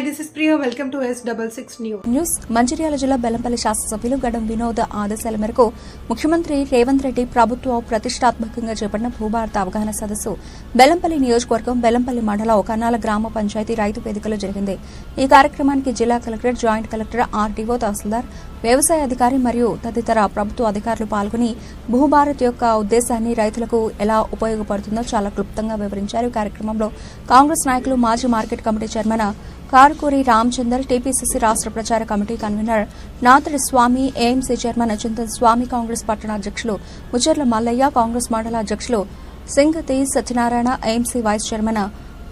Hi this is Priya. Welcome to S double six news Mancherial జిల్లా బెల్లంపల్లి శాసనసభ్యులు గడం వినోద్ ఆదేశాల మేరకు ముఖ్యమంత్రి రేవంత్ రెడ్డి ప్రభుత్వం ప్రతిష్టాత్మకంగా చేపట్టిన భూభారత అవగాహన సదస్సు బెల్లంపల్లి నియోజకవర్గం బెల్లంపల్లి మండల ఒకనాల గ్రామ పంచాయతీ రైతు వేదికలో జరిగింది. ఈ కార్యక్రమానికి జిల్లా కలెక్టర్ జాయింట్ కలెక్టర్ ఆర్డీఓ తహసీల్దార్ వ్యవసాయ అధికారి మరియు తదితర ప్రభుత్వ అధికారులు పాల్గొని భూభారత్ యొక్క ఉద్దేశాన్ని రైతులకు ఎలా ఉపయోగపడుతుందో చాలా క్లుప్తంగా వివరించారు. ఈ కార్యక్రమంలో కాంగ్రెస్ నాయకులు మాజీ market committee chairman Karukuri Ramachander TPCC రాష్ట్ర ప్రచార committee convener Nathadi Swamy AMC chairman Achintan Swamy Congress పట్టణ అధ్యక్షులు ముచర్ల మల్లయ్య కాంగ్రెస్ మండల అధ్యక్షులు Singathi Satyanarayana AMC vice chairman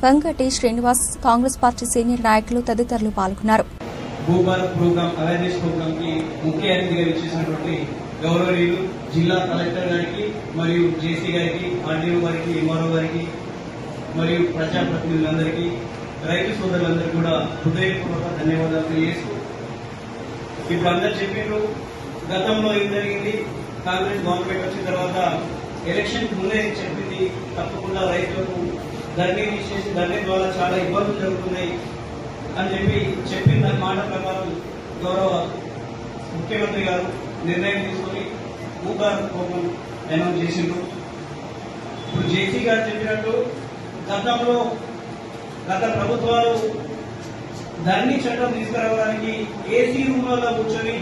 Kankati Srinivas Congress party senior నాయకులు తదితరులు పాల్గొన్నారు. భూభారత్ ప్రోగ్రామ్ అవేర్నెస్ ప్రోగ్రామ్కి ముఖ్య అతిథిగా గౌరవనీయులు జిల్లా కలెక్టర్ గారికి మరియు జేసీ గారికి ఆర్డీఓ గారికి ఎంఆర్ఓ గారికి మరియు ప్రజాప్రతినిధులందరికీ రైతు సోదరులందరికీ కూడా హృదయపూర్వక ధన్యవాదాలు తెలియజేస్తూ ఇప్పుడు అందరు చెప్పిండ్రు గతంలో ఏం జరిగింది? కాంగ్రెస్ గవర్నమెంట్ వచ్చిన తర్వాత ఎలక్షన్ ముందే చెప్పింది తప్పకుండా రైతులకు ధరణి చేసి ధరణి ద్వారా చాలా ఇబ్బందులు జరుగుతున్నాయి అని చెప్పి చెప్పిన మాట ప్రకారం గౌరవ ముఖ్యమంత్రి గారు నిర్ణయం తీసుకొని భూభారత్ కోపం అనౌన్స్ చేసిండ్రు. ఇప్పుడు జేసీ గారు చెప్పినట్టు గతంలో గత ప్రభుత్వాలు ధరణి చట్టం తీసుకురావడానికి ఏసీ రూమ్లలో కూర్చొని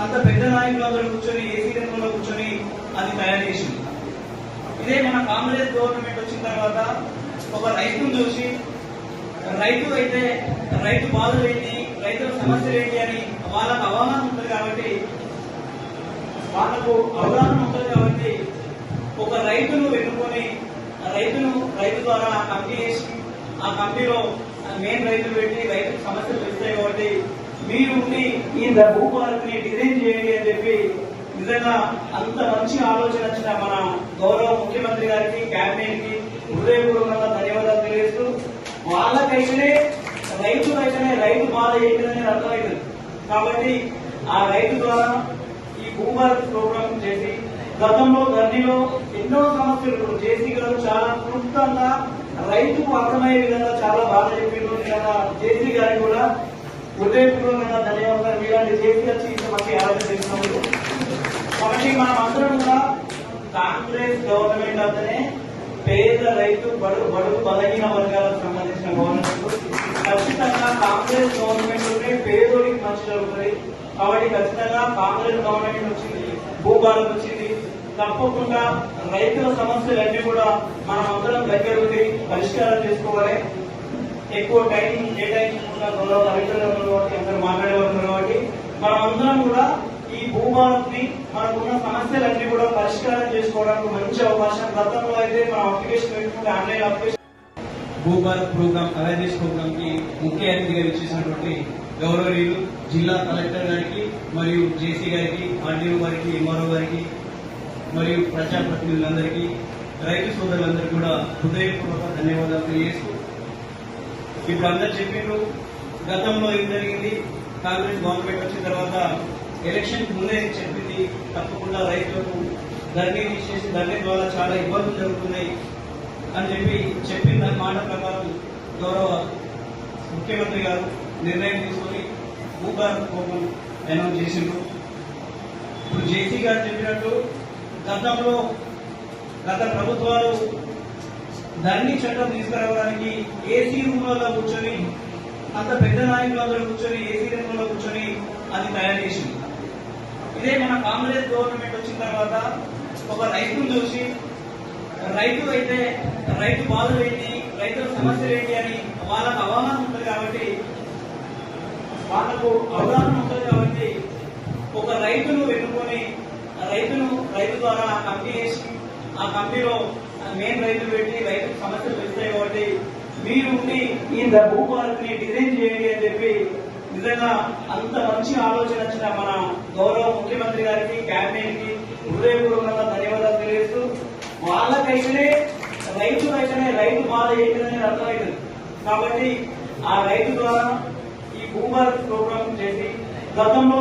అంత పెద్ద నాయకులందరూ కూర్చొని ఏసీ రూమ్లో కూర్చొని అది తయారు చేసింది. ఇదే మన కాంగ్రెస్ గవర్నమెంట్ వచ్చిన తర్వాత ఒక రైతును చూసి రైతు అయితే రైతు బాధలు ఏంటి రైతుల సమస్యలు ఏంటి అని వాళ్ళకు అవగాహన ఉంటుంది కాబట్టి వాళ్ళకు అవగాహన ఉంటుంది కాబట్టి ఒక రైతును వెనుకొని ఆ రైతును రైతు ద్వారా ఆ కమిటీ చేసి ఆ కంపెనీలో మెయిన్ రైతులు పెట్టి రైతు సమస్యలు తెలుస్తాయి కాబట్టి మీరు ఉండి ఈ పార్క్ని డిజైన్ చేయండి అని చెప్పి నిజంగా అంత మంచి ఆలోచన వచ్చిన మన గౌరవ ముఖ్యమంత్రి గారికి క్యాబినెట్కి హృదయపూర్వకంగా ధన్యవాదాలు తెలియజేస్తూ వాళ్ళకైతేనే రైతులైతేనే రైతు బాధ ఏంటనేది అర్థమవుతుంది కాబట్టి ఆ రైతు ద్వారా ఈ భూభారత్ ప్రోగ్రామ్ చేసి గతంలో ధరణిలో ఎన్నో సమస్యలు ఇప్పుడు జేసీ గారు చాలా క్లుప్తంగా రైతుకు అర్థమయ్యే విధంగా చాలా బాగా చెప్పిండ్రు కదా. జేసీ గారికి కూడా హృదయపూర్వకంగా ధన్యవాదాలు. మీలాంటి జేసీ వచ్చి ఇంత మంచి ఆలోచన చేసినందుకు కాబట్టి మనం అందరం కూడా కాంగ్రెస్ గవర్నమెంట్ అంతనే పేద రైతు బడు బడుగు బలహీన వర్గాలకు సంబంధించిన గవర్నమెంట్. ఖచ్చితంగా కాంగ్రెస్ గవర్నమెంట్ ఉంటే పేదోడికి మంచి జరుగుతుంది కాబట్టి ఖచ్చితంగా కాంగ్రెస్ గవర్నమెంట్ వచ్చింది భూభారత్ వచ్చింది తప్పకుండా రైతుల సమస్యలన్నీ కూడా మనం అందరం దగ్గర ఉండి పరిష్కారం చేసుకోవాలి. ఎక్కువ టైం కేటాయించకుండా గౌరవ కలెక్టర్ కాబట్టి అందరూ మాట్లాడేవారు కాబట్టి మనం అందరం కూడా ఈ భూభారత్ని మనకున్న సమస్యలన్నీ కూడా పరిష్కారం చేసుకోవడానికి మంచి అవకాశం. గతంలో అయితే మనం అప్లికేషన్ పెట్టుకుంటే online application Bhubharat programme awareness ప్రోగ్రామ్కి ముఖ్య అతిథిగా ఇచ్చేసినటువంటి గౌరవనీయులు జిల్లా కలెక్టర్ గారికి మరియు జేసీ గారికి ఆర్డీఓ గారికి ఎంఆర్ఓ గారికి మరియు ప్రజాప్రతినిధులందరికీ రైతు సోదరులందరికీ కూడా హృదయపూర్వక ధన్యవాదాలు తెలియజేస్తూ ఇప్పుడు అందరు చెప్పిండ్రు గతంలో ఏం జరిగింది కాంగ్రెస్ గవర్నమెంట్ వచ్చిన తర్వాత ఎలక్షన్ ముందే చెప్పింది తప్పకుండా రైతులకు ధరణి చేసి ధరణి ద్వారా చాలా ఇబ్బందులు జరుగుతున్నాయి అని చెప్పి చెప్పిన దాని మాట ప్రకారం గౌరవ ముఖ్యమంత్రి గారు నిర్ణయం తీసుకొని భూభారత్ కోపం అనౌన్స్ చేసిండ్రు. ఇప్పుడు జేసీ గారు చెప్పినట్టు గతంలో గత ప్రభుత్వాలు ధరణి చట్టం తీసుకురావడానికి ఏసీ రూమ్లలో కూర్చొని అంత పెద్ద నాయకులందరూ కూర్చొని ఏసీ రూమ్లో కూర్చొని అది తయారు చేసింది. ఇదే మన కాంగ్రెస్ గవర్నమెంట్ వచ్చిన తర్వాత ఒక రైతును చూసి రైతు అయితే రైతు బాధలు ఏంటి? రైతుల సమస్యలు ఏంటి? అని వాళ్ళకు అవగాహన ఉంటుంది కాబట్టి వాళ్ళకు అవగాహన ఉంటుంది కాబట్టి ఒక రైతును వెనుకొని ద్వారా ఆ కమిటీ వేసి ఆ కమిటీలో మెయిన్ రైతులు పెట్టి రైతు సమస్యలు తెలుస్తాయి కాబట్టి మీరు ఉండి ఈ డిజైన్ చేయండి అని చెప్పి నిజంగా అంత మంచి ఆలోచన వచ్చిన మన గౌరవ ముఖ్యమంత్రి గారికి క్యాబినెట్కి హృదయపూర్వకంగా ధన్యవాదాలు తెలియజేస్తూ వాళ్ళకైతేనే రైతులైతేనే రైతు బాధ ఏంటనేది అర్థమైంది కాబట్టి ఆ రైతు ద్వారా ఈ భూభారత్ ప్రోగ్రామ్ చేసి గతంలో